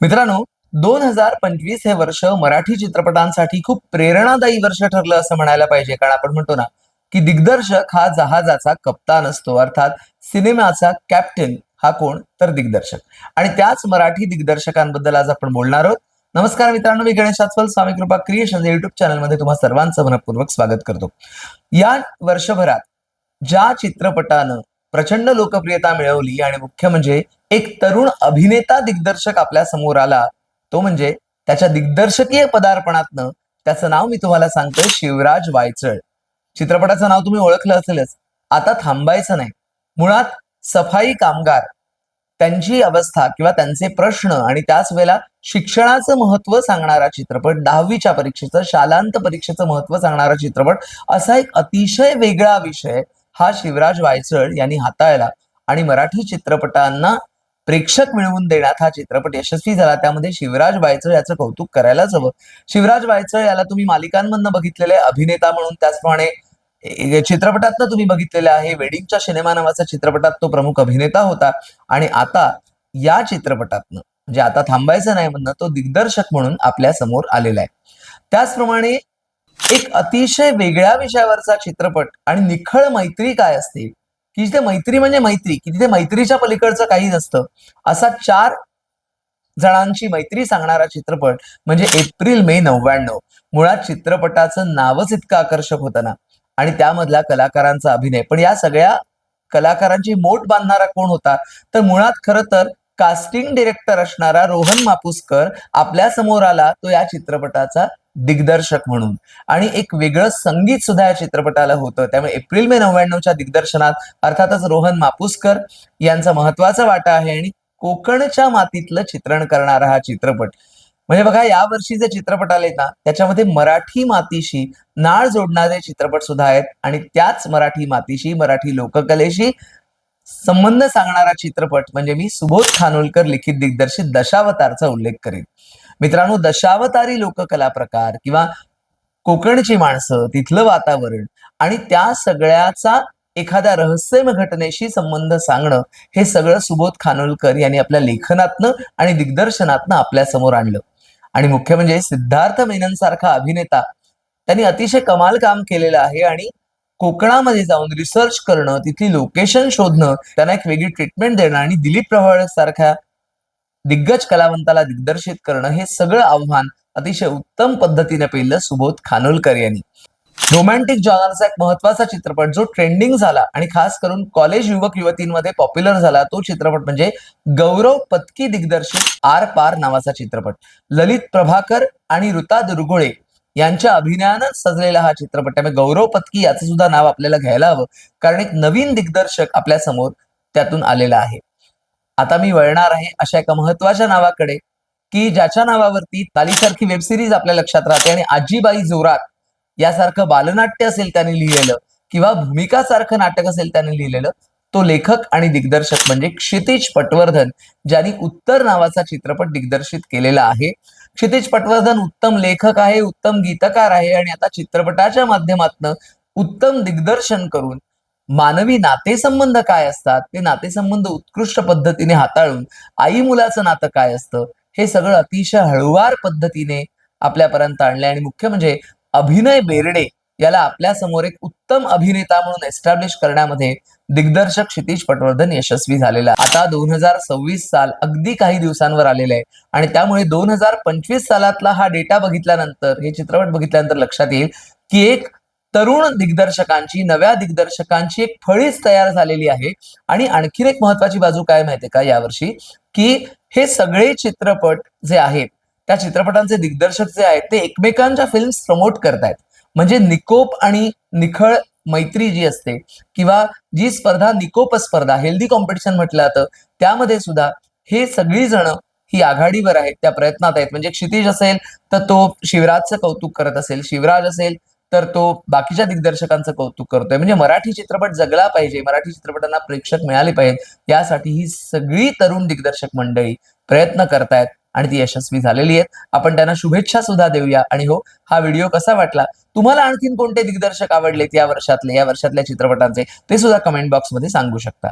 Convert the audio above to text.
मित्रांनो दोन हजार पंचवीस हे वर्ष मराठी चित्रपटांसाठी खूप प्रेरणादायी वर्ष ठरलं असं म्हणायला पाहिजे. कारण आपण म्हणतो ना की दिग्दर्शक हा जहाजाचा कप्तान असतो. अर्थात सिनेमाचा कॅप्टन हा कोण? तर दिग्दर्शक. आणि त्याच मराठी दिग्दर्शकांबद्दल आज आपण बोलणार आहोत. नमस्कार मित्रांनो मी गणेश आचवल स्वामी कृपा क्रिएशन या युट्यूब चॅनलमध्ये तुम्हा सर्वांचं मनपूर्वक स्वागत करतो. या वर्षभरात ज्या चित्रपटानं प्रचंड लोकप्रियता मिळवली आणि मुख्य म्हणजे एक तरुण अभिनेता दिग्दर्शक आपल्यासमोर आला. तो म्हणजे त्याच्या दिग्दर्शकीय पदार्पणातनं त्याचं नाव मी तुम्हाला सांगतो शिवराज वायचळ. चित्रपटाचं नाव तुम्ही ओळखलं असेलच. आता थांबायचं नाही. मुळात सफाई कामगार. त्यांची अवस्था किंवा त्यांचे प्रश्न आणि त्याच वेळेला शिक्षणाचं महत्त्व सांगणारा चित्रपट दहावीच्या परीक्षेचं शालांत परीक्षेचं महत्त्व सांगणारा चित्रपट असा एक अतिशय वेगळा विषय हा शिवराज वायचळ यांनी हाताळला. आणि मराठी चित्रपटांना प्रेक्षक मिळवून देण्यात हा चित्रपट यशस्वी झाला. त्यामध्ये शिवराज बायचळ याचं कौतुक करायलाच हवं. शिवराज बायचळ याला तुम्ही मालिकांमधनं बघितलेले अभिनेता म्हणून. त्याचप्रमाणे चित्रपटातनं तुम्ही बघितलेलं आहे वेडिंगच्या सिनेमा नावाचा चित्रपटात तो प्रमुख अभिनेता होता. आणि आता या चित्रपटातनं म्हणजे आता थांबायचं नाही म्हणणं तो दिग्दर्शक म्हणून आपल्यासमोर आलेला आहे. त्याचप्रमाणे एक अतिशय वेगळ्या विषयावरचा चित्रपट आणि निखळ मैत्री काय असते? की जिथे मैत्री म्हणजे मैत्री की तिथे मैत्रीच्या पलीकडचं काही नसतं. असा चार जणांची मैत्री सांगणारा चित्रपट म्हणजे एप्रिल मे नव्याण्णव मुळात चित्रपटाचं नावच इतकं आकर्षक होतं ना. आणि त्यामधल्या कलाकारांचा अभिनय. पण या सगळ्या कलाकारांची मोठ बांधणारा कोण होता? तर मुळात खरं तर कास्टिंग डिरेक्टर असणारा रोहन मापुसकर आपल्यासमोर आला तो या चित्रपटाचा दिग्दर्शक म्हणून. आणि एक वेगळं संगीत सुद्धा या चित्रपटाला होतं. त्यामुळे एप्रिल मे नव्याण्णवच्या दिग्दर्शनात अर्थातच रोहन मापुसकर यांचा महत्त्वाचा वाटा आहे आणि कोकणच्या मातीतलं चित्रण करणारा हा चित्रपट. म्हणजे बघा या वर्षी जे चित्रपट आले ना त्याच्यामध्ये मराठी मातीशी नाळ जोडणारे चित्रपट सुद्धा आहेत आणि त्याच मराठी मातीशी मराठी लोककलेशी संबंध सांगणारा चित्रपट म्हणजे मी सुबोध खानोलकर लिखित दिग्दर्शित दशावतारचा उल्लेख करेन. मित्रांनो दशावतारी लोककला प्रकार किंवा कोकणची माणसं तिथलं वातावरण आणि त्या सगळ्याचा एखाद्या रहस्यमय घटनेशी संबंध सांगणं हे सगळं सुबोध खानोलकर यांनी आपल्या लेखनातनं आणि दिग्दर्शनातनं आपल्यासमोर आणलं. आणि मुख्य म्हणजे सिद्धार्थ मेनन सारखा अभिनेता त्यांनी अतिशय कमाल काम केलेलं आहे आणि कोकणामध्ये जाऊन रिसर्च करणं तिथली लोकेशन शोधणं त्यांना एक वेगळी ट्रीटमेंट देणं आणि दिलीप प्रभावळ सारख्या दिग्गज कलावंताला दिग्दर्शित करणं हे सगळं आव्हान अतिशय उत्तम पद्धतीने पेललं सुबोध खानोलकर यांनी. रोमॅन्टिक जॉनरचा एक महत्त्वाचा चित्रपट जो ट्रेंडिंग झाला आणि खास करून कॉलेज युवक युवतींमध्ये पॉप्युलर झाला तो चित्रपट म्हणजे गौरव पत्की दिग्दर्शित आर पार नावाचा चित्रपट. ललित प्रभाकर आणि ऋता दुर्गुळे यांच्या अभिनयानं सजलेला हा चित्रपट त्यामुळे गौरव पत्की याचं सुद्धा नाव आपल्याला घ्यायला हवं कारण एक नवीन दिग्दर्शक आपल्यासमोर त्यातून आलेला आहे. आता मी वळणार आहे अशा एका महत्त्वाच्या नावाकडे की ज्याच्या नावावरती तालीसारखी वेब सिरीज आपल्या लक्षात राहते आणि आजीबाई जोरात यासारखं बालनाट्य असेल त्याने लिहिलेलं किंवा भूमिकासारखं नाटक असेल त्याने लिहिलेलं तो लेखक आणि दिग्दर्शक म्हणजे क्षितिज पटवर्धन ज्यांनी उत्तर नावाचा चित्रपट दिग्दर्शित केलेला आहे. क्षितिज पटवर्धन उत्तम लेखक आहे उत्तम गीतकार आहे आणि आता चित्रपटाच्या माध्यमातून उत्तम दिग्दर्शन करून मानवी नातेसंबंध काय असतात? ते नातेसंबंध उत्कृष्ट पद्धतीने हाताळून आई मुलाचं नातं काय असतं? हे सगळं अतिशय हळुवार पद्धतीने आपल्यापर्यंत आणले आणि मुख्य म्हणजे अभिनय बेर्डे याला आपल्यासमोर एक उत्तम अभिनेता म्हणून एस्टॅब्लिश करण्यामध्ये दिग्दर्शक क्षितिज पटवर्धन यशस्वी झालेला आता दोन हजार सव्वीस साल अगदी काही दिवसांवर आलेलं आहे. आणि त्यामुळे दोन हजार पंचवीस सालातला हा डेटा बघितल्यानंतर हे चित्रपट बघितल्यानंतर लक्षात येईल की एक तरुण दिग्दर्शकांची नव्या दिग्दर्शकांची एक फळीच तयार झालेली आहे. आणि आणखीन एक महत्वाची बाजू काय माहितीये का यावर्षी? की हे सगळे चित्रपट जे आहेत त्या चित्रपटांचे दिग्दर्शक जे आहेत ते एकमेकांच्या फिल्म्स प्रमोट करतायत. म्हणजे निकोप आणि निखळ मैत्री जी असते किंवा जी स्पर्धा निकोप स्पर्धा हेल्दी कॉम्पिटिशन म्हटलं जातं त्यामध्ये सुद्धा हे सगळी जण ही आघाडीवर आहेत त्या प्रयत्नात आहेत. म्हणजे क्षितिज असेल तर तो शिवराजचं कौतुक करत असेल शिवराज असेल तर तो बाकीच्या दिग्दर्शकांचं कौतुक करतोय. म्हणजे मराठी चित्रपट जगला पाहिजे मराठी चित्रपटांना प्रेक्षक मिळाले पाहिजेत यासाठी ही सगळी तरुण दिग्दर्शक मंडळी प्रयत्न करतायत आणि ती यशस्वी झालेली आहेत. आपण त्यांना शुभेच्छा सुद्धा देऊया. आणि हो हा व्हिडिओ कसा वाटला? तुम्हाला आणखीन कोणते दिग्दर्शक आवडलेत या वर्षातले या वर्षातल्या चित्रपटांचे? ते सुद्धा कमेंट बॉक्समध्ये सांगू शकता.